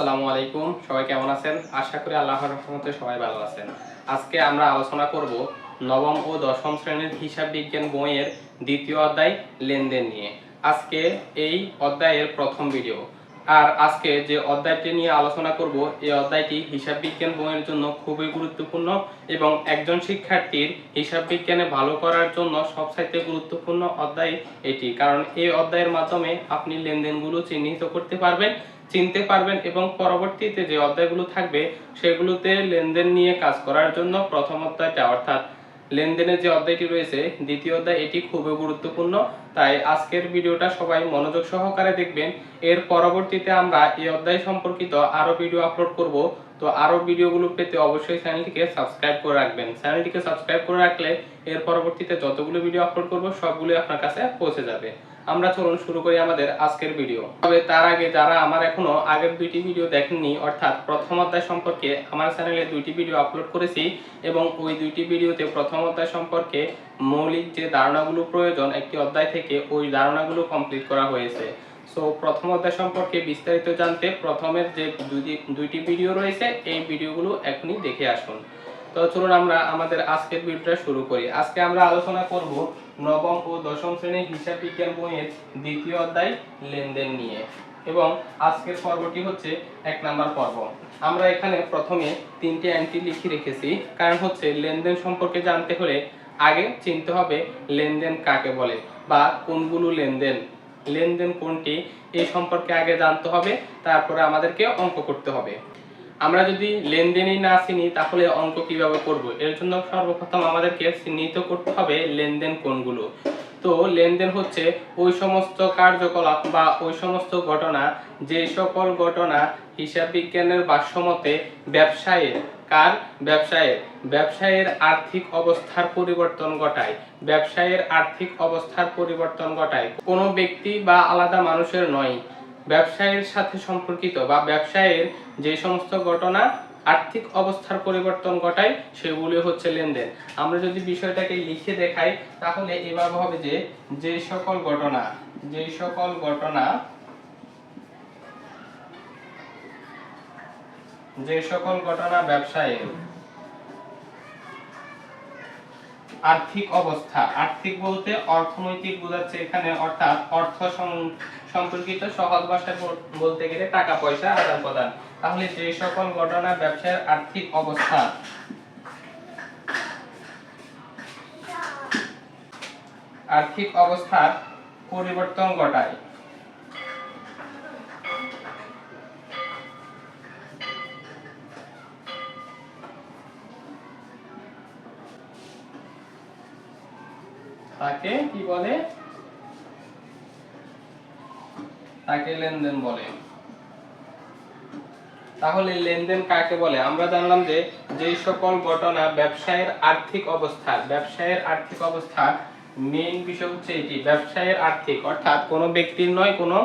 আসসালামু আলাইকুম। সবাই কেমন আছেন? আশা করি আল্লাহর রহমতে সবাই ভালো আছেন। আজকে আমরা আলোচনা করব নবম ও দশম শ্রেণির হিসাব বিজ্ঞান বইয়ের দ্বিতীয় অধ্যায় লেনদেন নিয়ে। আজকে এই অধ্যায়ের প্রথম ভিডিও আর আজকে যে অধ্যায়টি নিয়ে আলোচনা করব, এই অধ্যায়টি হিসাব বিজ্ঞান বইয়ের জন্য খুবই গুরুত্বপূর্ণ এবং একজন শিক্ষার্থীর হিসাব বিজ্ঞানে ভালো করার জন্য সবচাইতে গুরুত্বপূর্ণ অধ্যায় এটি। কারণ এই অধ্যায়ের মাধ্যমে আপনি লেনদেনগুলো চিহ্নিত করতে পারবেন চিনতে পারবেন এবং পরবর্তীতে যে অধ্যায়গুলো থাকবে, সেগুলোতে লেনদেন নিয়ে কাজ করার জন্য প্রথম অধ্যায়টা, অর্থাৎ লেনদেনের যে অধ্যায়টি রয়েছে, দ্বিতীয় অধ্যায়, এটি খুবই গুরুত্বপূর্ণ। তাই আজকের ভিডিওটা সবাই মনোযোগ সহকারে দেখবেন। এর পরবর্তীতে আমরা এই অধ্যায় সম্পর্কিত আরও ভিডিও আপলোড করব। তো আরও ভিডিওগুলো পেতে অবশ্যই চ্যানেলটিকে সাবস্ক্রাইব করে রাখবেন। চ্যানেলটিকে সাবস্ক্রাইব করে রাখলে এর পরবর্তীতে যতগুলো ভিডিও আপলোড করব সবগুলো আপনার কাছে পৌঁছে যাবে। আমরা চলুন শুরু করি আমাদের আজকের ভিডিও তবে তার আগে যারা আমার এখনও আগের দুইটি ভিডিও দেখেননি, অর্থাৎ প্রথম অধ্যায় সম্পর্কে আমার চ্যানেলে দুইটি ভিডিও আপলোড করেছি এবং ওই দুইটি ভিডিওতে প্রথম অধ্যায় সম্পর্কে মৌলিক যে ধারণাগুলো প্রয়োজন, একটি অধ্যায় থেকে ওই ধারণাগুলো কমপ্লিট করা হয়েছে। সো প্রথম অধ্যায় সম্পর্কে বিস্তারিত জানতে প্রথমের যে দুইটি ভিডিও রয়েছে, এই ভিডিওগুলো এখনই দেখে আসুন। তো চলুন আমরা আমাদের আজকের ভিডিওটা শুরু করি। আজকে আমরা আলোচনা করব নবম ও দশম শ্রেণির হিসাব বিজ্ঞান বইয়ের দ্বিতীয় অধ্যায় লেনদেন নিয়ে। এবং আজকের পর্বটি হচ্ছে এক নাম্বার পর্ব। আমরা এখানে প্রথমে তিনটে এন্ট্রি লিখে রেখেছি। কারণ হচ্ছে লেনদেন সম্পর্কে জানতে হলে আগে চিনতে হবে লেনদেন কাকে বলে বা কোনগুলো লেনদেন। লেনদেন কোনটি, এই সম্পর্কে আগে জানতে হবে, তারপরে আমাদেরকে অঙ্ক করতে হবে। আমরা যদি লেনদেনই না চিনি, তাহলে অঙ্ক কীভাবে করব? এর জন্য সর্বপ্রথম আমাদেরকে চিহ্নিত করতে হবে লেনদেন কোনগুলো। তো লেনদেন হচ্ছে ওই সমস্ত কার্যকলাপ বা ওই সমস্ত ঘটনা, যে সকল ঘটনা হিসাব বিজ্ঞানের ভাষ্যমতে ব্যবসায়ের, কার? ব্যবসায়ের। ব্যবসায়ের আর্থিক অবস্থার পরিবর্তন ঘটায়। ব্যবসায়ের আর্থিক অবস্থার পরিবর্তন ঘটায়। কোনো ব্যক্তি বা আলাদা মানুষের নয়। ব্যবসায়ের সাথে সম্পর্কিত বা ব্যবসায়ের যে সমস্ত ঘটনা, আর্থিক অবস্থার পরিবর্তন ঘটায়, সেগুলি হচ্ছে লেনদেন। আমরা যদি বিষয়টাকে লিখে দেখাই, তাহলে এভাবে হবে যে যে সকল ঘটনা, যে সকল ঘটনা, যে সকল ঘটনা ব্যবসায়ের আর্থিক অবস্থা, আর্থিক বলতে অর্থনৈতিক বোঝাচ্ছে এখানে, অর্থাৎ অর্থ সম্পর্কিত সহজ ভাষায় বলতে গেলে টাকা, পয়সা, আদান প্রদান। তাহলে যে সকল ঘটনা ব্যবসায়ের আর্থিক অবস্থা। আর্থিক অবস্থার পরিবর্তন ঘটায়। তাকে কি বলে? তাকে লেনদেন বলে। তাহলে লেনদেন কাকে বলে? আমরা জানলাম যে যেই সকল ঘটনা ব্যবসায়ের আর্থিক অবস্থা, ব্যবসায়ের আর্থিক অবস্থা মেইন বিষয় হচ্ছে এটি, ব্যবসায়ের আর্থিক। অর্থাৎ কোনো ব্যক্তির নয়, কোনো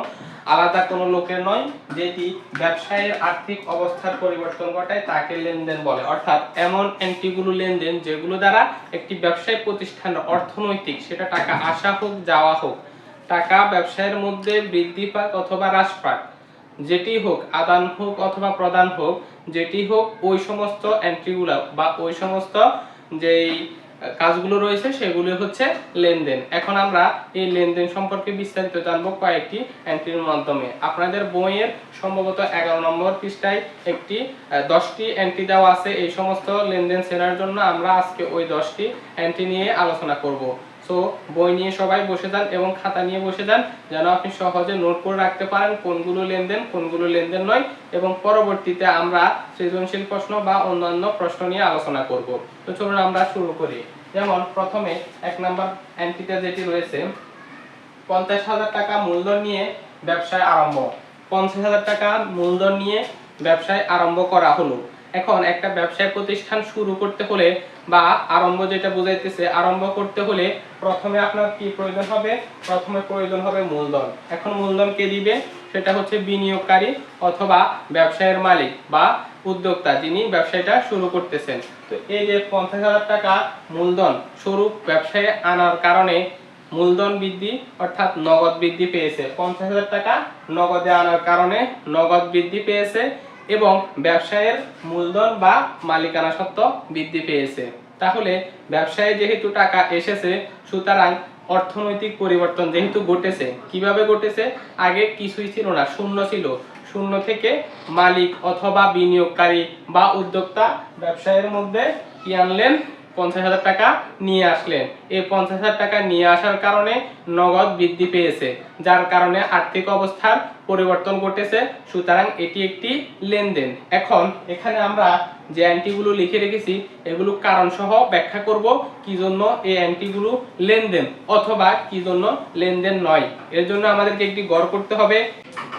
আলাদা কোনো লোকের নয়, যেটি ব্যবসায়ের আর্থিক অবস্থার পরিবর্তন ঘটায় তাকে লেনদেন বলে। অর্থাৎ এমন এন্ট্রিগুলো লেনদেন যেগুলো দ্বারা একটি ব্যবসায়িক প্রতিষ্ঠানের অর্থনৈতিক, সেটা টাকা আসা হোক, যাওয়া হোক টাকা ব্যবসায়ের মধ্যে বৃদ্ধি পাক অথবা হ্রাস পাক। যেটি হোক আদান হোক অথবা প্রদান হোক, যেটি হোক ওই সমস্ত এন্ট্রিগুলো বা ওই সমস্ত যেই কাজগুলো রয়েছে, সেগুলো হচ্ছে লেনদেন। এখন আমরা এই লেনদেন সম্পর্কে বিস্তারিত জানব কয়েকটি এন্ট্রির মাধ্যমে। আপনাদের বইয়ের সম্ভবত এগারো নম্বর পৃষ্ঠায় একটি দশটি এন্ট্রি দেওয়া আছে এই সমস্ত লেনদেন চেনার জন্য। আমরা আজকে ওই দশটি এন্ট্রি নিয়ে আলোচনা করব। সো বই নিয়ে সবাই বসে যান এবং খাতা নিয়ে বসে যান, যেন আপনি সহজে নোট করে রাখতে পারেন কোনগুলো লেনদেন কোনগুলো লেনদেন নয় এবং পরবর্তীতে আমরা সৃজনশীল প্রশ্ন বা অন্যান্য প্রশ্ন নিয়ে আলোচনা করব। তো চলুন আমরা শুরু করি। যেমন প্রথমে এক নাম্বার এন্ট্রিতে যেটি রয়েছে, পঞ্চাশ হাজার টাকা মূলধন নিয়ে ব্যবসায় আরম্ভ। পঞ্চাশ হাজার টাকা মূলধন নিয়ে ব্যবসায় আরম্ভ করা হলো। এখন একটা ব্যবসায় প্রতিষ্ঠান শুরু করতে হলে বা আরম্ভ যেটা বোঝাইতেছে, আরম্ভ করতে হলে প্রথমে আপনার কি প্রয়োজন হবে? প্রথমে প্রয়োজন হবে মূলধন। এখন মূলধন কে দিবে? সেটা হচ্ছে বিনিয়োগকারী অথবা ব্যবসায়ের মালিক বা উদ্যোক্তা যিনি ব্যবসায়টা শুরু করতেছেন। তো এই যে পঞ্চাশ হাজার টাকা মূলধন স্বরূপ ব্যবসায় আনার কারণে মূলধন বৃদ্ধি অর্থাৎ নগদ বৃদ্ধি পেয়েছে। পঞ্চাশ হাজার টাকা নগদে আনার কারণে নগদ বৃদ্ধি পেয়েছে। এবং ব্যবসায়ের মূলধন বা মালিকানা সত্ত্ব বৃদ্ধি পেয়েছে। তাহলে ব্যবসায়ে যেহেতু টাকা এসেছে, সুতরাং অর্থনৈতিক পরিবর্তন যেহেতু ঘটেছে, কীভাবে ঘটেছে? আগে কিছুই ছিল না, শূন্য ছিল। শূন্য থেকে মালিক অথবা বিনিয়োগকারী বা উদ্যোক্তা ব্যবসায়ের মধ্যে কি আনলেন? পঞ্চাশ হাজার টাকা নিয়ে আসলেন। এই পঞ্চাশ হাজার টাকা নিয়ে আসার কারণে নগদ বৃদ্ধি পেয়েছে। যার কারণে আর্থিক অবস্থার পরিবর্তন ঘটেছে। সুতরাং এটি একটি লেনদেন। এখন এখানে আমরা যে অ্যান্টিগুলো লিখে রেখেছি, এগুলো কারণ সহ ব্যাখ্যা করব কি জন্য এই অ্যান্টিগুলো লেনদেন অথবা কি জন্য লেনদেন নয়। এর জন্য আমাদেরকে একটি গড় করতে হবে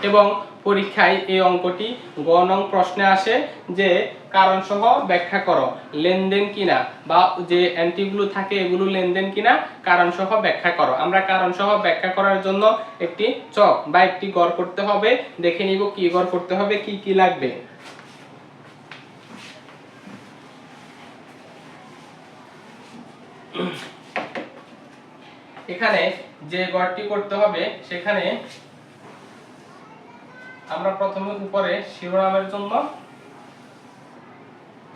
এবং পরীক্ষায় এই অঙ্কটি গ নং প্রশ্নে আসে যে কারণ সহ ব্যাখ্যা করো, লেনদেন কিনা বা যে অ্যান্টিগুলো থাকে এগুলো লেনদেন কিনা কারণ সহ ব্যাখ্যা করো। আমরা কারণ সহ ব্যাখ্যা করার জন্য একটি চক বা একটি গড় করতে হবে। দেখে নিব কি গড় করতে হবে, কি কি লাগবে। এখানে যে গড়টি করতে হবে, সেখানে আমরা প্রথমে উপরে শিরোনামের জন্য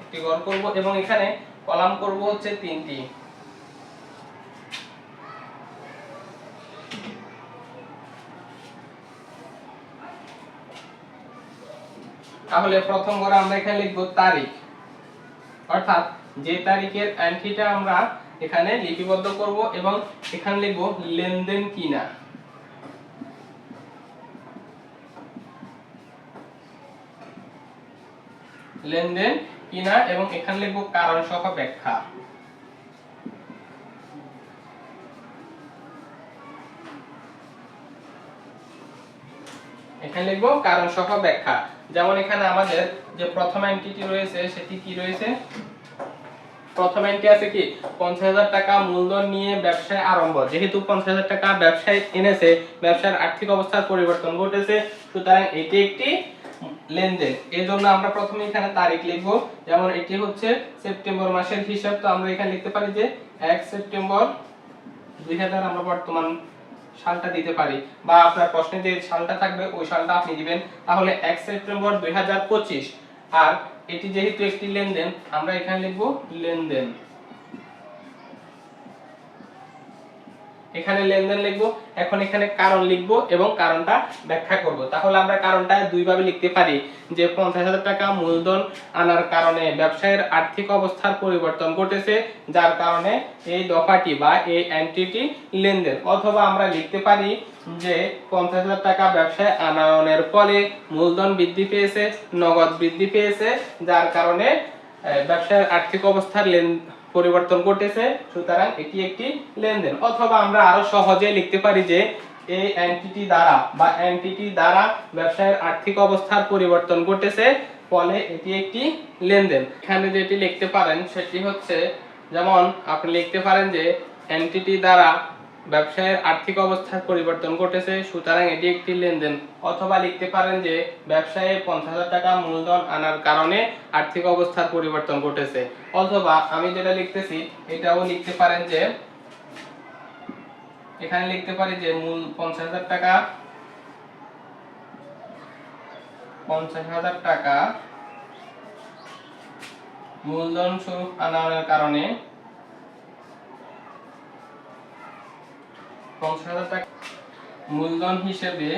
একটি গড় করব এবং এখানে কলাম করব হচ্ছে তিনটি। তাহলে প্রথম ঘরে আমরা এখানে লিখব তারিখ। অর্থাৎ যে তারিখের এন্ট্রিটা আমরা এখানে লিপিবদ্ধ করব এবং এখানে লিখব লেনদেন কিনা। লেনদেন কিনা এবং এখানে লিখব কারণ সহ ব্যাখ্যা। এখানে লিখব কারণ সহ ব্যাখ্যা। যেমন এখানে আমাদের যে প্রথম এন্টিটি রয়েছে, সেটি কি রয়েছে? প্রথম এন্ট্রি আছে কি? পঞ্চাশ হাজার টাকা মূলধন নিয়ে ব্যবসায় আরম্ভ। যেহেতু পঞ্চাশ হাজার টাকা ব্যবসায় এনেছে, ব্যবসার আর্থিক অবস্থার পরিবর্তন ঘটেছে, সুতরাং এটি একটি লেনদেন। এই জন্য আমরা প্রথমে এখানে তারিখ লিখব। যেমন এটি হচ্ছে সেপ্টেম্বর মাসের হিসাব। তো আমরা এখানে লিখতে পারি যে এক সেপ্টেম্বর দুই হাজার, আমরা বর্তমান সালটা দিতে পারি বা আপনার প্রশ্নে যে সালটা থাকবে, ওই সালটা আপনি দিবেন। তাহলে এক সেপ্টেম্বর দুই হাজার পঁচিশ, আর এটি যেহেতু একটি লেনদেন, আমরা এখানে লিখব লেনদেন। এখানে লেনদেন লিখব, এখন এখানে কারণ লিখব এবং কারণটা ব্যাখ্যা করব। তাহলে আমরা কারণটা দুইভাবে লিখতে পারি। যে পঞ্চাশ হাজার টাকা মূলধন আনার কারণে ব্যবসায়ের আর্থিক অবস্থার পরিবর্তন ঘটেছে, যার কারণে এই দফাটি বা এই এন্ট্রিটি লেনদেন। অথবা আমরা লিখতে পারি যে পঞ্চাশ হাজার টাকা ব্যবসায় আনয়নের ফলে মূলধন বৃদ্ধি পেয়েছে, নগদ বৃদ্ধি পেয়েছে, যার কারণে ব্যবসায়ের আর্থিক অবস্থার লেন পরিবর্তন ঘটেছে, সুতরাং এটি একটি লেনদেন। অথবা আমরা আরও সহজে লিখতে পারি যে এই এনটিটি দ্বারা বা এনটিটি দ্বারা ব্যবসায়ের আর্থিক অবস্থার পরিবর্তন ঘটেছে, ফলে এটি একটি লেনদেন। এখানে যেটি লিখতে পারেন সেটি হচ্ছে, যেমন আপনি লিখতে পারেন যে এনটিটি দ্বারা ব্যবসায়ের আর্থিক অবস্থার পরিবর্তন ঘটেছে, সুতরাং এটি একটি লেনদেন। অথবা লিখতে পারেন যে, ব্যবসায়ে পঞ্চাশ হাজার টাকা মূলধন আনার কারণে আর্থিক অবস্থার পরিবর্তন ঘটেছে। অথবা আমি যেটা লিখতেছি, এটাও লিখতে পারেন যে, এখানে লিখতে পারি যে, মূল পঞ্চাশ হাজার টাকা, পঞ্চাশ হাজার টাকা মূলধন স্বরূপ আনার কারণে পঞ্চাশ মূলধন হিসেবে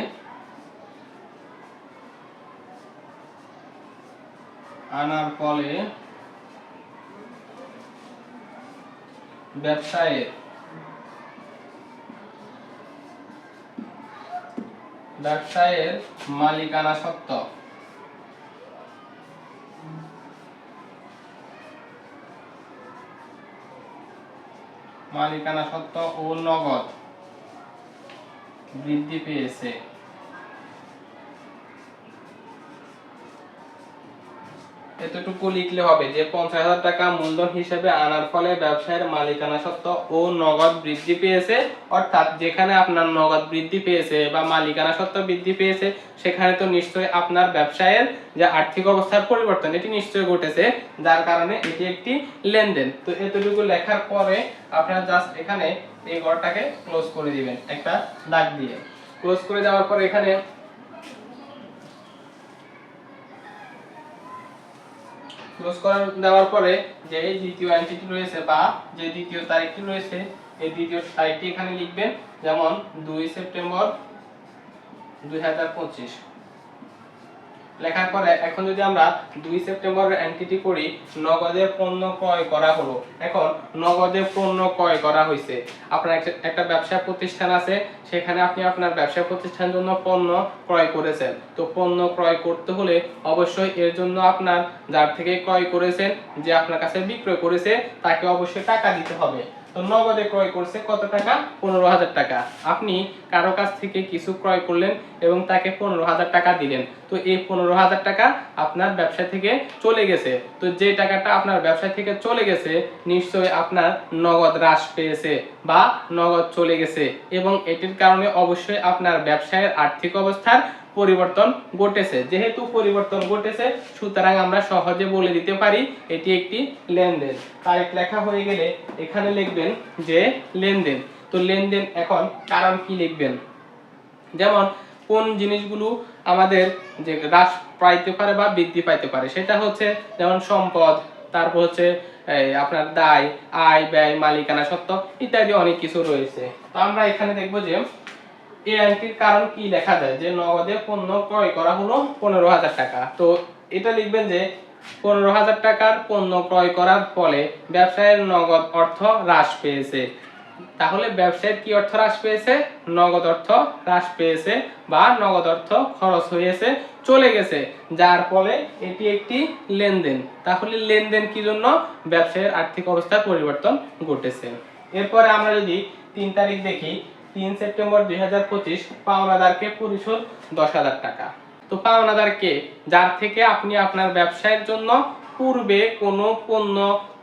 আনার ফলে ব্যবসায়ের ব্যবসায়ের মালিকানা সত্ত্ব মালিকানা সত্ত্ব ও নগদ। বৃদ্ধি পেয়েছে। এতটুকু লিখলে হবে যে পঞ্চাশ হাজার টাকা মূলধন হিসেবে আনার ফলে ব্যবসায়ের মালিকানা সত্ত্ব ও নগদ বৃদ্ধি পেয়েছে। অর্থাৎ যেখানে আপনার নগদ বৃদ্ধি পেয়েছে বা মালিকানা সত্ত্ব বৃদ্ধি পেয়েছে, সেখানে তো নিশ্চয়ই আপনার ব্যবসায়ের যে আর্থিক অবস্থার পরিবর্তন, এটি নিশ্চয়ই ঘটেছে। যার কারণে এটি একটি লেনদেন। তো এতটুকু লেখার পরে আপনারা জাস্ট এখানে এই ঘরটাকে ক্লোজ করে দিবেন। একটা দাগ দিয়ে। ক্লোজ করে দেওয়ার পর এখানে ক্লোজ করে দেওয়ার পরে যে দ্বিতীয় এন্টিটি রয়েছে বা যে দ্বিতীয় তারিখটি রয়েছে, এই দ্বিতীয় তারিখটি এখানে লিখবেন যেমন দুই সেপ্টেম্বর দুই হাজার পঁচিশ। লেখার পরে এখন যদি আমরা দুই সেপ্টেম্বর এন্টিটি করি নগদে পণ্য ক্রয় করা হলো। এখন নগদে পণ্য ক্রয় করা হয়েছে আপনার একটা ব্যবসা প্রতিষ্ঠান আছে, সেখানে আপনি আপনার ব্যবসা প্রতিষ্ঠানের জন্য পণ্য ক্রয় করেছেন। তো পণ্য ক্রয় করতে হলে অবশ্যই এর জন্য আপনার যার থেকে ক্রয় করেছেন, যে আপনার কাছে বিক্রয় করেছে, তাকে অবশ্যই টাকা দিতে হবে। তো নগদে ক্রয় করছে কত টাকা? পনেরো হাজার টাকা। আপনি কারও কাছ থেকে কিছু ক্রয় করলেন এবং তাকে পনেরো হাজার টাকা দিলেন। তো এই পনেরো হাজার টাকা আপনার ব্যবসা থেকে চলে গেছে। তো যে টাকাটা আপনার ব্যবসা থেকে চলে গেছে, নিশ্চয়ই আপনার নগদ হ্রাস পেয়েছে বা নগদ চলে গেছে এবং এটির কারণে অবশ্যই আপনার ব্যবসায়ের আর্থিক অবস্থার পরিবর্তন ঘটেছে। যেহেতু পরিবর্তন ঘটেছে, সুতরাং আমরা সহজে বলে দিতে পারি, এটি একটি লেনদেন। তারিখ লেখা হয়ে গেলে এখানে লিখবেন যে লেনদেন। তো লেনদেন এখন কারণ কি লিখবেন? যেমন, কোন জিনিসগুলো আমাদের যে হ্রাস পাইতে পারে বা বৃদ্ধি পাইতে পারে, সেটা হচ্ছে যেমন সম্পদ, তারপর হচ্ছে আপনার দায়, আয়, ব্যয়, মালিকানা সত্ত্ব ইত্যাদি অনেক কিছু রয়েছে। তো আমরা এখানে দেখব যে এই আইনটির কারণ কি লেখা যায়? যে নগদে পণ্য ক্রয় করা হলো পনেরো হাজার টাকা। তো এটা লিখবেন যে পনেরো হাজার টাকার পণ্য ক্রয় করার ফলে ব্যবসায়ের নগদ অর্থ হ্রাস পেয়েছে। তাহলে ব্যবসায়ের কি অর্থ হ্রাস পেয়েছে? নগদ অর্থ হ্রাস পেয়েছে বা নগদ অর্থ খরচ হয়েছে, চলে গেছে। যার ফলে এটি একটি লেনদেন। তাহলে লেনদেন কি জন্য? ব্যবসায়ের আর্থিক অবস্থার পরিবর্তন ঘটেছে। এরপরে আমরা যদি তিন তারিখ দেখি তিন সেপ্টেম্বর দুই হাজার পঁচিশ পাওনাদারকে পরিশোধ দশ হাজার টাকা। তো পাওনাদারকে যার থেকে আপনি আপনার ব্যবসায়ের জন্য পূর্বে কোনো পণ্য,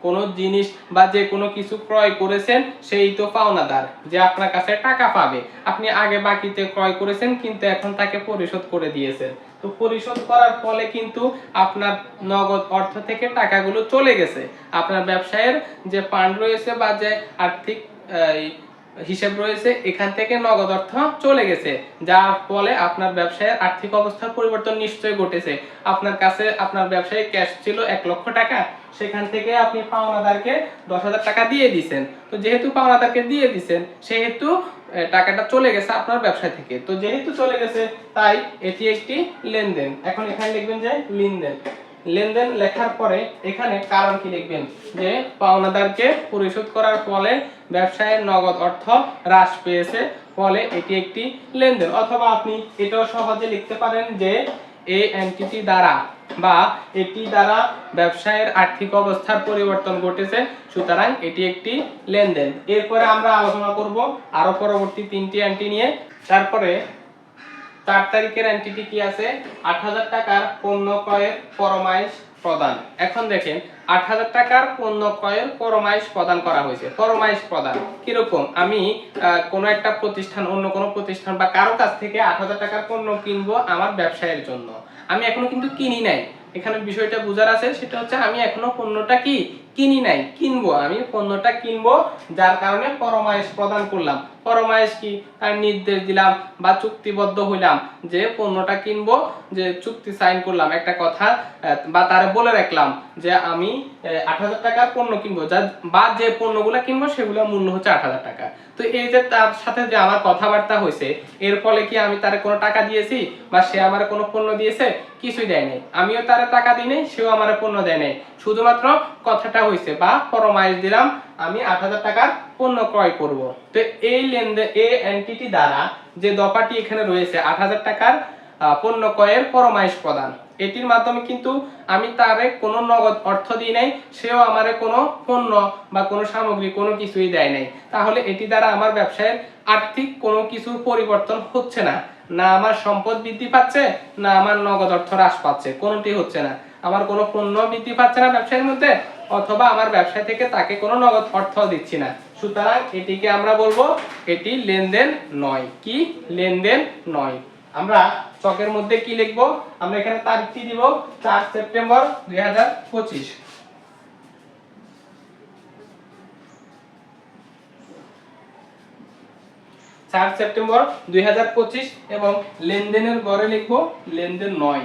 কোনো জিনিস বা যে কোনো কিছু ক্রয় করেছেন, সেই তো পাওনাদার, যে আপনার কাছে টাকা পাবে। আপনি আগে বাকিতে ক্রয় করেছেন, কিন্তু এখন তাকে পরিশোধ করে দিয়েছেন। তো পরিশোধ করার ফলে কিন্তু আপনার নগদ অর্থ থেকে টাকাগুলো চলে গেছে। আপনার ব্যবসায়ের যে ফান্ড রয়েছে বা যে আর্থিক হিসেব রয়েছে, এখান থেকে নগদ অর্থ চলে গেছে, যার ফলে আপনার ব্যবসায়ের আর্থিক অবস্থার পরিবর্তন নিশ্চয়ই ঘটেছে। আপনার কাছে আপনার ব্যবসায় ক্যাশ ছিল এক লক্ষ টাকা, সেখান থেকে আপনি পাওনাদারকে দশ হাজার টাকা দিয়ে দিছেন। তো যেহেতু পাওনাদারকে দিয়ে দিছেন, সেহেতু টাকাটা চলে গেছে আপনার ব্যবসা থেকে। তো যেহেতু চলে গেছে, তাই এটি একটি লেনদেন। এখন এখানে লিখবেন যে লেনদেন। লেনদেন লেখার পরে এখানে কারণ কি লিখবেন? যে পাওনাদারকে পরিশোধ করার ফলে ব্যবসায়ের নগদ অর্থ হ্রাস পেয়েছে, ফলে এটি একটি লেনদেন। অথবা আপনি এটাও সহজে লিখতে পারেন যে এই এন্টিটি দ্বারা বা এটি দ্বারা ব্যবসায়ের আর্থিক অবস্থার পরিবর্তন ঘটেছে, সুতরাং এটি একটি লেনদেন। এরপরে আমরা আলোচনা করব আরও পরবর্তী তিনটি এন্টি নিয়ে। তারপরে চার তারিখের এন্টিটি কি আছে? আট হাজার টাকার পণ্য ক্রয়ের পরমাইশ প্রদান। এখন দেখেন, আট হাজার টাকার পণ্য ক্রয়ের পরমাইশ প্রদান করা হয়েছে। পরমাইশ প্রদান কীরকম? আমি কোনো একটা প্রতিষ্ঠান, অন্য কোনো প্রতিষ্ঠান বা কারও কাছ থেকে আট হাজার টাকার পণ্য কিনবো আমার ব্যবসায়ের জন্য। আমি এখনও কিন্তু কিনি নাই। এখানে বিষয়টা বোঝার আছে, সেটা হচ্ছে আমি এখনও পণ্যটা কি কিনি নাই, কিনবো। আমি পণ্যটা কিনবো, যার কারণে পরমায়েশ প্রদান করলাম। পরমায়েশ কি? তার নির্দেশ দিলাম বা চুক্তিবদ্ধ হইলাম যে পণ্যটা কিনবো, যে চুক্তি সাইন করলাম। একটা কথা বা তারে বলে রাখলাম যে আমি আট হাজার টাকার পণ্য কিনবো। যা, বা যে পণ্যগুলো কিনবো, সেগুলোর মূল্য হচ্ছে আট হাজার টাকা। তো এই যে তার সাথে যে আমার কথাবার্তা হয়েছে, এর ফলে কি আমি তারে কোনো টাকা দিয়েছি? বা সে আমার কোনো পণ্য দিয়েছে? কিছুই দেয় নাই। আমিও তারে টাকা দিই নাই, সেও আমার পণ্য দেয় নাই। শুধুমাত্র কথাটা হয়েছে বা ফরমাইশ দিলাম, আমি আট হাজার টাকার পণ্য ক্রয় করব। তো এই লেনদেন এই এন্টিটি দ্বারা যে দফাটি এখানে রয়েছে, আট হাজার টাকার পণ্য ক্রয়ের পরমাইশ প্রদান। এটির মাধ্যমে কিন্তু আমি তারে কোনো নগদ অর্থ দিই নাই, সেও আমারে কোনো পণ্য বা কোনো সামগ্রী, কোনো কিছুই দেয় নাই। তাহলে এটি দ্বারা আমার ব্যবসায়ের আর্থিক কোনো কিছুর পরিবর্তন হচ্ছে না। না আমার সম্পদ বৃদ্ধি পাচ্ছে, না আমার নগদ অর্থ হ্রাস পাচ্ছে, কোনোটি হচ্ছে না। আমার কোনো পণ্য বৃদ্ধি পাচ্ছে না ব্যবসায়ের মধ্যে অথবা আমার ব্যবসা থেকে তাকে কোনো নগদ অর্থ দিচ্ছি না। সুতরাং এটিকে আমরা বলব, এটি লেনদেন নয়। কি? লেনদেন নয়। আমরা চকের মধ্যে কি লিখব? আমরা এখানে তারিখটি দিব, চার সেপ্টেম্বর দুই চার সেপ্টেম্বর দুই হাজার পঁচিশ এবং লেনদেনের গড়ে লিখব, লেনদেন নয়।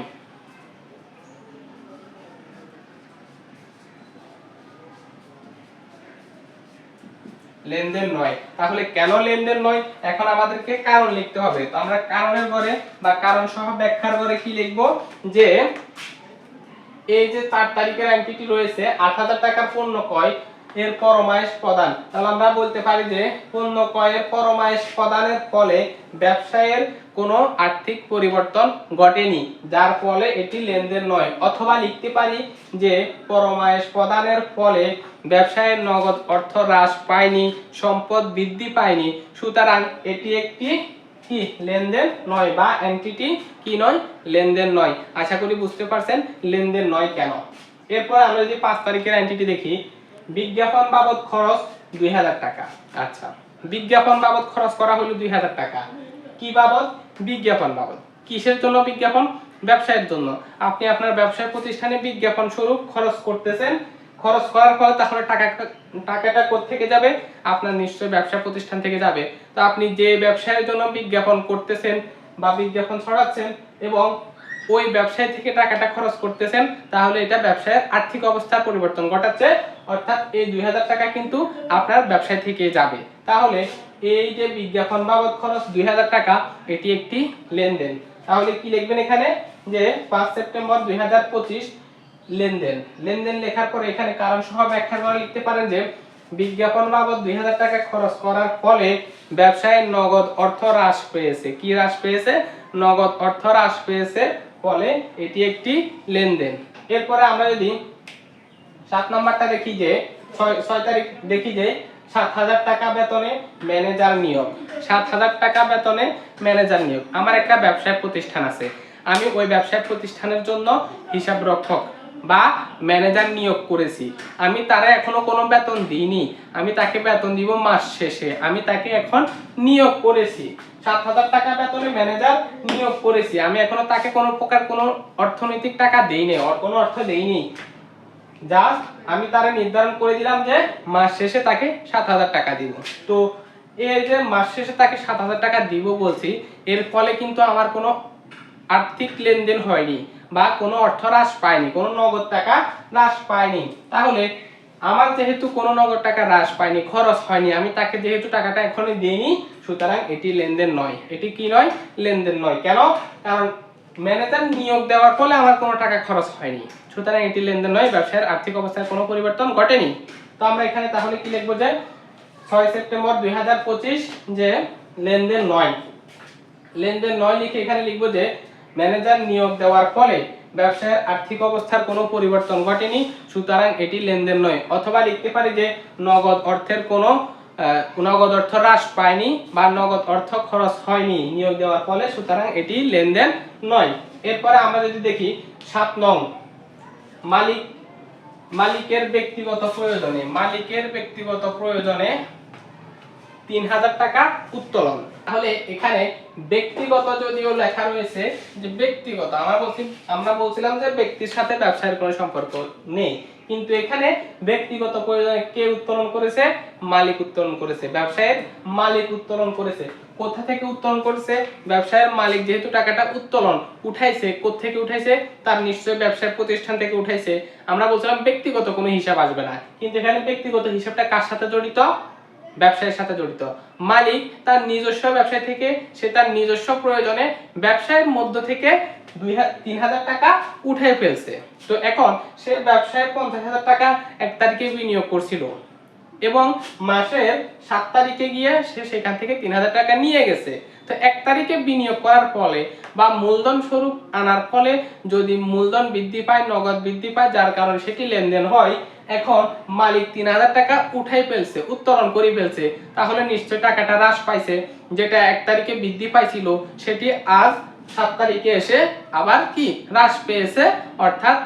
লেনদেন নয়। তাহলে কেন লেনদেন নয়? এখন আমাদেরকে কারণ লিখতে হবে। তো আমরা কারণের পরে বা কারণ সহ ব্যাখ্যার ঘরে কি লিখব? যে এই যে চার তারিখের এন্টিটি রয়েছে, আট হাজার টাকার পণ্য ক্রয় এর পরমায়েশ প্রদান। তাহলে আমরা বলতে পারি যে পণ্য ক্রয়ের পরমায়েশ প্রদানের ফলে ব্যবসায়ের কোনো আর্থিক পরিবর্তন ঘটেনি। যার ফলে এটি লেনদেন নয়। অথবা লিখতে পারি যে পরমায়েশ প্রদানের ফলে ব্যবসায়ের নগদ অর্থ হ্রাস পায়নি, সম্পদ বৃদ্ধি পায়নি। সুতরাং এটি একটি কি? লেনদেন নয় বা এন্টিটি কি নয়? লেনদেন নয়। আশা করি বুঝতে পারছেন লেনদেন নয় কেন? এরপর আমরা যদি পাঁচ তারিখের এন্টিটি দেখি বিজ্ঞাপন বাবদ খরচ দুই হাজার টাকা। আচ্ছা বিজ্ঞাপন বাবদ খরচ করা হলো দুই হাজার টাকা। কি বাবদ? বিজ্ঞাপন বাবদ। কিসের জন্য বিজ্ঞাপন? ব্যবসায়ের জন্য। আপনি আপনার ব্যবসায় প্রতিষ্ঠানে বিজ্ঞাপন স্বরূপ খরচ করতেছেন। খরচ করার ফলে তাহলে টাকা টাকাটা থেকে যাবে? আপনার নিশ্চয় ব্যবসা প্রতিষ্ঠান থেকে যাবে। তো আপনি যে ব্যবসায়ের জন্য বিজ্ঞাপন করতেছেন বা বিজ্ঞাপন ছড়াচ্ছেন এবং ওই ব্যবসায় থেকে টাকাটা খরচ করতেছেন, তাহলে এটা ব্যবসায়ের আর্থিক অবস্থার পরিবর্তন ঘটাচ্ছে। অর্থাৎ এই দুই হাজার টাকা কিন্তু আপনার ব্যবসায় থেকে যাবে। তাহলে এই যে বিজ্ঞাপন বাবদ খরচ দুই হাজার টাকা, এটি একটি লেনদেন। তাহলে কি লিখবেন এখানে? যে পাঁচ সেপ্টেম্বর দুই হাজার পঁচিশ লেনদেন। লেনদেন লেখার পরে এখানে কারণ সহ ব্যাখ্যা করে লিখতে পারেন যে বিজ্ঞাপন বাবদ দুই হাজার টাকা খরচ করার ফলে ব্যবসায় নগদ অর্থ হ্রাস পেয়েছে। কি হ্রাস পেয়েছে? নগদ অর্থ হ্রাস পেয়েছে ফলে এটি একটি লেনদেন। এরপরে আমরা যদি সাত নম্বরটা দেখি যে ছয় তারিখ দেখি যে, সাত হাজার টাকা বেতনে ম্যানেজার নিয়োগ। সাত হাজার টাকা বেতনে ম্যানেজার নিয়োগ। আমার একটা ব্যবসায় প্রতিষ্ঠান আছে। আমি ওই ব্যবসায় প্রতিষ্ঠানের জন্য হিসাব রক্ষক বা ম্যানেজার নিয়োগ করেছি। আমি তারা এখনও কোনো বেতন দিইনি। আমি তাকে বেতন দিব মাস শেষে। আমি তাকে এখন নিয়োগ করেছি। সাত হাজার টাকা বেতনে ম্যানেজার নিয়োগ করেছি। আমি এখনও তাকে কোনো প্রকার কোনো অর্থনৈতিক টাকা দেইনি ওর কোনো অর্থ দেইনি। জাস্ট আমি তারা নির্ধারণ করে দিলাম যে মাস শেষে তাকে সাত হাজার টাকা দিব। তো এই যে মাস শেষে তাকে সাত হাজার টাকা দিব বলছি, এর ফলে কিন্তু আমার কোনো আর্থিক লেনদেন হয়নি বা কোনো অর্থ হ্রাস পায়নি, কোনো নগদ টাকা হ্রাস পায়নি। তাহলে আমার যেহেতু কোনো নগদ টাকা হ্রাস পায়নি, খরচ হয়নি, আমি তাকে যেহেতু টাকাটা এখনই দিইনি, সুতরাং এটি লেনদেন নয়। এটি কি নয়? লেনদেন নয়। কেন? কারণ ম্যানেজার নিয়োগ দেওয়ার ফলে আমার কোনো টাকা খরচ হয়নি। সুতরাং এটি লেনদেন নয়, ব্যবসায়ের আর্থিক অবস্থায় কোনো পরিবর্তন ঘটেনি। তো আমরা এখানে তাহলে কি লিখব যে ছয় সেপ্টেম্বর দুই হাজার পঁচিশ যে লেনদেন নয়। লেনদেন নয় লিখে এখানে লিখব যে ম্যানেজার নিয়োগ দেওয়ার ফলে ব্যবসায়ের আর্থিক অবস্থার কোনো পরিবর্তন ঘটেনি, সুতরাং এটি লেনদেন নয়। অথবা লিখতে পারি যে নগদ অর্থের কোনো নগদ অর্থ হ্রাস পায়নি বা নগদ অর্থ খরচ হয়নি নিয়োগ দেওয়ার ফলে, সুতরাং এটি লেনদেন নয়। এরপরে আমরা যদি দেখি, সাত নং, মালিক, মালিকের ব্যক্তিগত প্রয়োজনে, মালিকের ব্যক্তিগত প্রয়োজনে তিন হাজার টাকা উত্তোলন। তাহলে এখানে ব্যক্তিগত যদিও লেখা রয়েছে যে ব্যক্তিগত, আমরা বলছি, আমরা বলছিলাম যে ব্যক্তির সাথে ব্যবসায়ের কোনো সম্পর্ক নেই। কিন্তু এখানে ব্যক্তিগত প্রয়োজনে কে উত্তোলন করেছে? মালিক উত্তোলন করেছে। ব্যবসায়ের মালিক উত্তোলন করেছে। কোথা থেকে উত্তোলন করেছে? ব্যবসায়ের মালিক যেহেতু টাকাটা উত্তোলন উঠাইছে থেকে উঠাইছে? তার নিশ্চয় ব্যবসায় প্রতিষ্ঠান থেকে উঠাইছে। আমরা বলছিলাম ব্যক্তিগত কোনো হিসাব আসবে না। কিন্তু এখানে ব্যক্তিগত হিসাবটা কার সাথে জড়িত? ব্যবসায়ের সাথে জড়িত। মালিক তার নিজস্ব ব্যবসা থেকে, সে তার নিজস্ব প্রয়োজনে ব্যবসায়ের মধ্য থেকে দুই তিন হাজার টাকা উঠে ফেলছে। তো এখন সে ব্যবসায় পঞ্চাশ হাজার টাকা এক তারিখে বিনিয়োগ করছিল এবং মাসের সাত তারিখে গিয়ে সে সেখান থেকে তিন হাজার টাকা নিয়ে গেছে। তো এক তারিখে বিনিয়োগ করার ফলে বা মূলধন স্বরূপ আনার ফলে যদি মূলধন বৃদ্ধি পায়, নগদ বৃদ্ধি পায়, যার কারণে সেটি লেনদেন হয় এখন মালিক তিন হাজার টাকা উঠাই ফেলছে, উত্তোলন করে ফেলছে। তাহলে নিশ্চয় টাকাটা হ্রাস পাইছে। যেটা এক তারিখে বৃদ্ধি পাইছিল, সেটি আজ সাত তারিখে এসে আবার কি? হ্রাস পেয়েছে। অর্থাৎ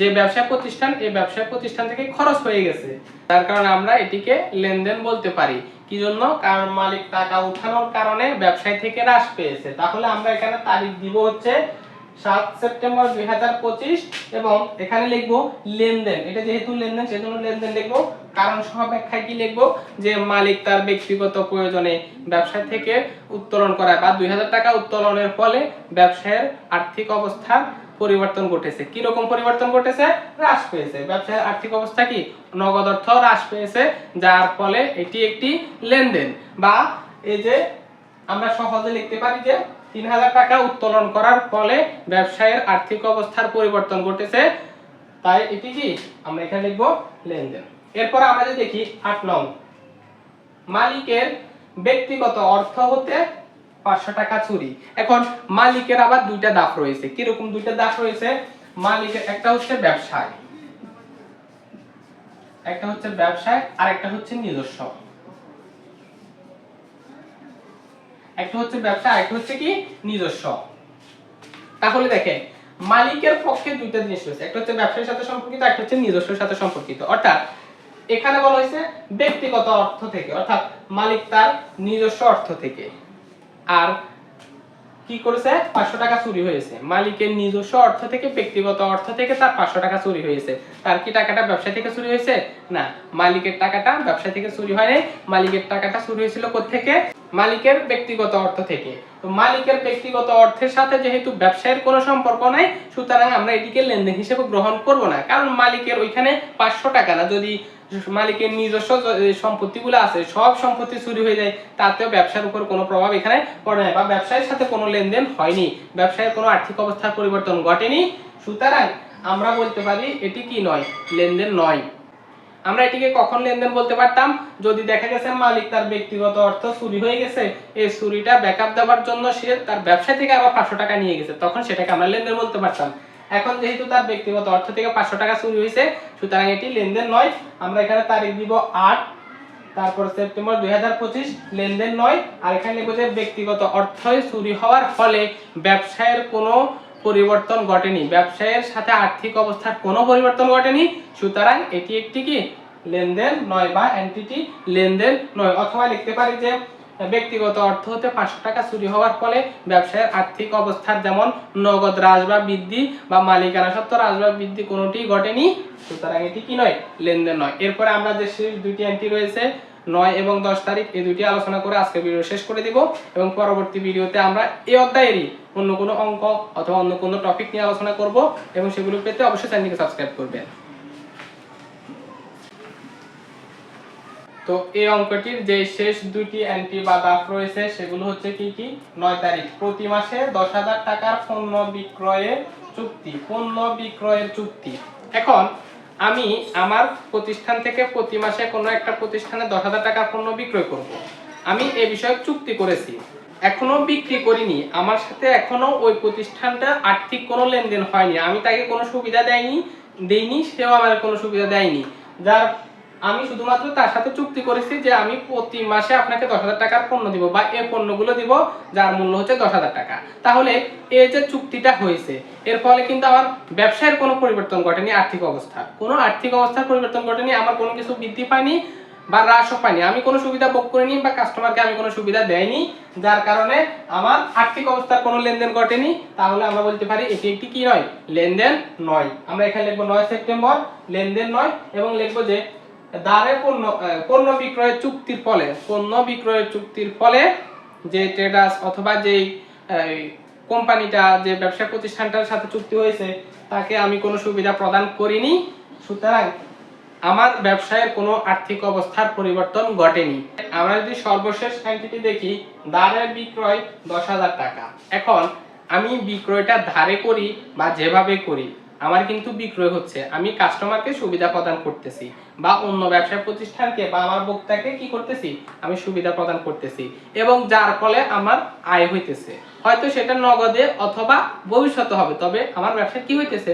যে ব্যবসা প্রতিষ্ঠান, এই ব্যবসা প্রতিষ্ঠান থেকে খরচ হয়ে গেছে। তার কারণে আমরা এটিকে লেনদেন বলতে পারি। কি জন্য? কারণ মালিক টাকা উঠানোর কারণে ব্যবসায় থেকে হ্রাস পেয়েছে। তাহলে আমরা এখানে তারিখ দিব হচ্ছে সাত সেপ্টেম্বর দুই হাজার পঁচিশ এবং এখানে লিখব লেনদেন। এটা যেহেতু লেনদেন, সেজন্য লেনদেন লিখব। কারণ সহ ব্যাখ্যায় কি লিখব? যে মালিক তার ব্যক্তিগত প্রয়োজনে ব্যবসা থেকে উত্তোলন করায় বা দুই হাজার টাকা উত্তোলনের ফলে ব্যবসায়ের আর্থিক অবস্থা পরিবর্তন ঘটেছে। কি রকম পরিবর্তন ঘটেছে? হ্রাস পেয়েছে। ব্যবসায়ের আর্থিক অবস্থা কি? নগদ অর্থ হ্রাস পেয়েছে, যার ফলে এটি একটি লেনদেন। বা এই যে আমরা সহজে লিখতে পারি যে তিন হাজার টাকা উত্তোলন করার ফলে ব্যবসায়ের আর্থিক অবস্থার পরিবর্তন ঘটেছে। তাই এটি কি? আমরা এখানে লিখব লেনদেন। এরপর আমরা যদি দেখি আট নং। মালিকের ব্যক্তিগত অর্থ হতে পাঁচশো টাকা চুরি। এখন মালিকের আবার দুইটা দাফ রয়েছে। কীরকম দুইটা দাফ রয়েছে? মালিকের একটা হচ্ছে ব্যবসায়, একটা হচ্ছে ব্যবসায় আর একটা হচ্ছে নিজস্ব। একটা হচ্ছে ব্যবসা আর একটা হচ্ছে কি? নিজস্ব। তাহলে দেখেন, মালিকের পক্ষে দুইটা জিনিস রয়েছে। একটা হচ্ছে ব্যবসার সাথে সম্পর্কিত, একটা হচ্ছে নিজস্বের সাথে সম্পর্কিত। অর্থাৎ এখানে বলা হয়েছে ব্যক্তিগত অর্থ থেকে, অর্থাৎ মালিক তার নিজস্ব অর্থ থেকে। আর কি করেছে? পাঁচশো টাকা চুরি হয়েছে। মালিকের নিজস্ব অর্থ থেকে, ব্যক্তিগত অর্থ থেকে তার পাঁচশো টাকা চুরি হয়েছে। তার কি টাকাটা ব্যবসা থেকে চুরি হয়েছে? না, মালিকের টাকাটা ব্যবসা থেকে চুরি হয়নি। মালিকের টাকাটা চুরি হয়েছিল থেকে মালিকের ব্যক্তিগত অর্থ থেকে। তো মালিকের ব্যক্তিগত অর্থের সাথে যেহেতু ব্যবসায়ের কোনো সম্পর্ক নাই, সুতরাং আমরা এটিকে লেনদেন হিসেবে গ্রহণ করব না। কারণ মালিকের ওইখানে পাঁচশো টাকা না, যদি মালিকের নিজস্ব সম্পত্তিগুলো আছে, সব সম্পত্তি চুরি হয়ে যায়, তাতেও ব্যবসার উপর কোনো প্রভাব এখানে পড়ে না বা ব্যবসায়ের সাথে কোনো লেনদেন হয়নি। ব্যবসায়ের কোনো আর্থিক অবস্থার পরিবর্তন ঘটেনি। সুতরাং আমরা বলতে পারি এটি কি নয়, লেনদেন নয়। আমরা এটিকে কখন লেনদেন বলতে পারতাম? যদি দেখা গেছে মালিক তার ব্যক্তিগত অর্থ চুরি হয়ে গেছে, এই চুরিটা ব্যাকআপ দেওয়ার জন্য সে তার ব্যবসা থেকে আবার পাঁচশো টাকা নিয়ে গেছে, তখন সেটাকে আমরা লেনদেন বলতে পারতাম। এখন যেহেতু তার ব্যক্তিগত অর্থ থেকে পাঁচশো টাকা চুরি হয়েছে, সুতরাং এটি লেনদেন নয়। আমরা এখানে তারিখ দিব আট, তারপর সেপ্টেম্বর দুই হাজার পঁচিশ, লেনদেন নয়। আর এখানে লিখব যে ব্যক্তিগত অর্থই চুরি হওয়ার ফলে ব্যবসায়ের কোনো পরিবর্তন ঘটেনি। ব্যবসায়ের সাথে আর্থিক অবস্থার কোনো পরিবর্তন ঘটেনি। সুতরাং এটি একটি কি? লেনদেন নয় বা এন্টিটি লেনদেন নয়। অথবা লিখতে পারি যে, ব্যক্তিগত অর্থ হতে পাঁচশো টাকা চুরি হওয়ার ফলে ব্যবসায়ের আর্থিক অবস্থার যেমন নগদ হ্রাস বা বৃদ্ধি বা মালিকানা সত্ত্ব হ্রাস বা বৃদ্ধি কোনোটি ঘটেনি। সুতরাং এটি কি নয়? লেনদেন নয়। এরপরে আমরা যে শেষ দুইটি এন্ট্রি রয়েছে, নয় এবং দশ তারিখ, এই দুইটি আলোচনা করে আজকে ভিডিও শেষ করে দিব এবং পরবর্তী ভিডিওতে আমরা এই অধ্যায়েরই অন্য কোনো অঙ্ক অথবা অন্য কোনো টপিক নিয়ে আলোচনা করব এবং সেগুলো পেতে অবশ্যই চ্যানেলকে সাবস্ক্রাইব করবেন। তো এই অঙ্কটির যে শেষ দুইটি অ্যান্টি বা দাফ রয়েছে, সেগুলো হচ্ছে কি কি? নয় তারিখ, প্রতি মাসে দশ হাজার টাকার পণ্য বিক্রয়ের চুক্তি, পণ্য বিক্রয়ের চুক্তি। এখন আমি আমার প্রতিষ্ঠান থেকে প্রতি মাসে কোনো একটা প্রতিষ্ঠানে দশ হাজার টাকার পণ্য বিক্রয় করব। আমি এ বিষয়ে চুক্তি করেছি। এখনও বিক্রি করিনি। আমার সাথে এখনও ওই প্রতিষ্ঠানটা আর্থিক কোনো লেনদেন হয়নি। আমি তাকে কোনো সুবিধা দেয়নি, দেইনি, সেও আমার কোনো সুবিধা দেয়নি। যার, আমি শুধুমাত্র তার সাথে চুক্তি করেছি যে আমি প্রতি মাসে আপনাকে দশ হাজার টাকার পণ্য দিব বা এই পণ্যগুলো দিব, যার মূল্য হচ্ছে দশ হাজার টাকা। তাহলে এই যে চুক্তিটা হয়েছে, এর ফলে কিন্তু আমার ব্যবসায়ের কোনো পরিবর্তন ঘটেনি আর্থিক অবস্থা। কোনো আর্থিক অবস্থার পরিবর্তন ঘটেনি, আমার কোনো কিছু বৃদ্ধি পায়নি। বা হ্রাসও পাইনি আমি কোনো সুবিধা ভোগ করিনি বা কাস্টমারকে আমি কোনো সুবিধা দেয়নি যার কারণে আমার আর্থিক অবস্থার কোনো লেনদেন ঘটেনি। তাহলে আমরা বলতে পারি এটি একটি কি নয়? লেনদেন নয়। আমরা এখানে লিখব নয় সেপ্টেম্বর, লেনদেন নয় এবং লিখব যে দ্বারে পণ্য পণ্য বিক্রয়ের চুক্তির ফলে, পণ্য বিক্রয়ের চুক্তির ফলে যে ট্রেডার্স অথবা যেই কোম্পানিটা, যে ব্যবসা প্রতিষ্ঠানটার সাথে চুক্তি হয়েছে, তাকে আমি কোনো সুবিধা প্রদান করিনি। সুতরাং আমার ব্যবসায়ের কোনো আর্থিক অবস্থার পরিবর্তন ঘটেনি। আমরা যদি সর্বশেষ এন্টিটি দেখি, দ্বারের বিক্রয় দশ হাজার টাকা। এখন আমি বিক্রয়টা ধারে করি বা যেভাবে করি, আমার কিন্তু বিক্রয় হচ্ছে। আমি কাস্টমারকে সুবিধা প্রদান করতেছি বা অন্য ব্যবসা প্রতিষ্ঠানকে বা আমার ভোক্তাকে কি করতেছি? আমি সুবিধা প্রদান করতেছি এবং যার ফলে আমার আয় হইতেছে। হয়তো সেটা নগদে অথবা ভবিষ্যতে হবে, তবে আমার ব্যবসা কি হইতেছে?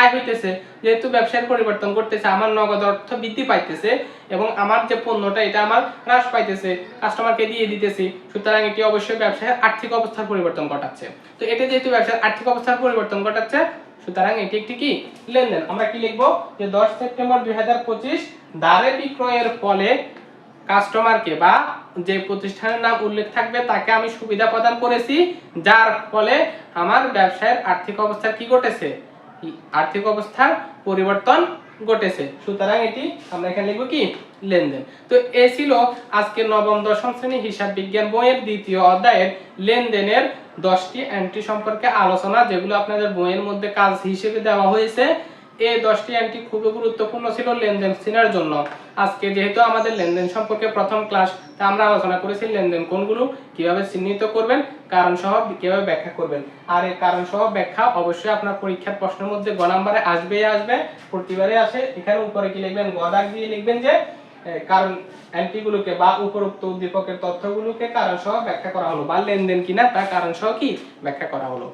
আয় হইতেছে, যেহেতু ব্যবসার পরিবর্তন করতেছে, আমার নগদ অর্থ বৃদ্ধি পাইতেছে এবং আমার যে পণ্যটা, এটা আমার হ্রাস পাইতেছে কাস্টমারকে দিয়ে দিতেছি, সুতরাং এটি অবশ্যই ব্যবসায়ের আর্থিক অবস্থার পরিবর্তন ঘটাচ্ছে। তো এটা যেহেতু ব্যবসার আর্থিক অবস্থার পরিবর্তন ঘটাচ্ছে, সুতরাং এটি একটি কি? লেনদেন। আমরা কি লিখব? যে দশ সেপ্টেম্বর দুই হাজার পঁচিশ, দ্বারে বিক্রয়ের ফলে কাস্টমারকে বা যে প্রতিষ্ঠানের নাম উল্লেখ থাকবে, তাকে আমি সুবিধা প্রদান করেছি, যার ফলে আমার ব্যবসায়ের আর্থিক অবস্থা কি ঘটেছে? আর্থিক অবস্থার পরিবর্তন ঘটেছে। সুতরাং এটি আমরা এখানে লিখব কি? লেনদেন। তো এ ছিল আজকে নবম, দশম শ্রেণি হিসাব বিজ্ঞান বইয়ের দ্বিতীয় অধ্যায়ের লেনদেনের দশটি এন্ট্রি সম্পর্কে আলোচনা, যেগুলো আপনাদের বইয়ের মধ্যে কাজ হিসেবে দেওয়া হয়েছে। এই দশটি এন্ট্রি খুবই গুরুত্বপূর্ণ ছিল লেনদেন চেনার জন্য। আজকে যেহেতু আমাদের লেনদেন সম্পর্কে প্রথম ক্লাস তা আমরা আলোচনা করেছি লেনদেন কোনগুলো, কীভাবে চিহ্নিত করবেন, কারণ সহ কীভাবে ব্যাখ্যা করবেন। আর এই কারণ সহ ব্যাখ্যা অবশ্যই আপনার পরীক্ষার প্রশ্নের মধ্যে গ নাম্বারে আসবেই আসবে, প্রতিবারে আসে। এখানে উপরে কি লিখবেন? গ দাগ দিয়ে লিখবেন যে কারণ অ্যান্টিগুলোকে বা উপরোক্ত উদ্দীপকের তথ্যগুলোকে কারণ সহ ব্যাখ্যা করা হলো, বা লেনদেন কিনা তা কারণ সহ কি ব্যাখ্যা করা হলো।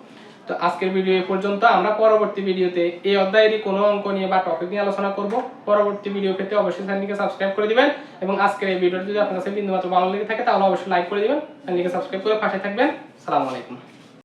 তো আজকের ভিডিও এ পর্যন্ত আমরা পরবর্তী ভিডিওতে এই অধ্যায়েরই কোনো অঙ্ক নিয়ে বা টপিক নিয়ে আলোচনা করব। পরবর্তী ভিডিও পেতে অবশ্যই চ্যানেলটিকে সাবস্ক্রাইব করে দিবেন এবং আজকের এই ভিডিওটি যদি আপনার কাছে বিন্দুমাত্র ভালো লেগে থাকে, তাহলে অবশ্যই লাইক করে দিবেন। চ্যানেলটিকে সাবস্ক্রাইব করে পাশে থাকবেন। সালামু আলাইকুম।